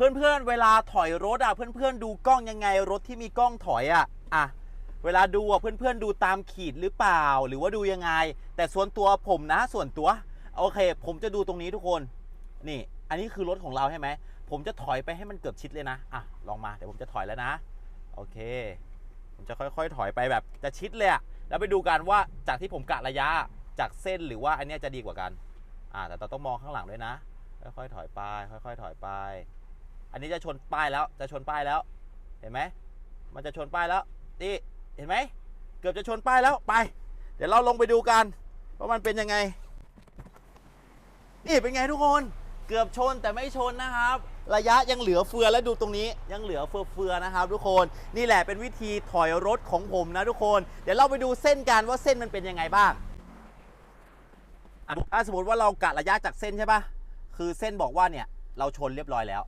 เพื่อนๆ เวลาถอยรถอะ เพื่อนๆ ดูกล้องยังไงรถที่มีกล้องถอยอะ อะ เวลาดูอะเพื่อนๆ ดูตามขีดหรือเปล่า หรือว่าดูยังไง แต่ส่วนตัวผมนะ ส่วนตัว โอเค ผมจะดูตรงนี้ทุกคน นี่ อันนี้คือรถของเราใช่ไหม ผมจะถอยไปให้มันเกือบชิดเลยนะ อะ ลองมา เดี๋ยวผมจะถอยแล้วนะ โอเค ผมจะค่อยๆ ถอยไปแบบจะชิดเลยอะแล้วไปดูกันว่าจากที่ผมกะระยะ จากเส้นหรือว่าอันนี้จะดีกว่ากัน อ่า แต่เราต้องมองข้างหลังด้วยนะ ค่อยๆ ถอยไป ค่อย ๆ ถอยไป อันนี้จะชนป้ายแล้วจะชนป้ายแล้ว เห็นไหมมันจะชนป้ายแล้วนี่เห็นไหมเกือบจะชนป้ายแล้วไป เดี๋ยวเราลงไปดูกันว่ามันเป็นยังไง นี่เป็นไงทุกคนเกือบชนแต่ไม่ชนนะครับ ระยะยังเหลือเฟือและดูตรงนี้ยังเหลือเฟือเฟือๆนะครับ ทุกคนนี่แหละเป็นวิธีถอยรถของผมนะทุกคน เดี๋ยวเราไปดูเส้นกันว่าเส้นมันเป็นยังไงบ้างถ้าสมมติว่าเรากะระยะจากเส้นใช่ปะคือเส้นบอกว่าเนี่ยเราชนเรียบร้อยแล้ว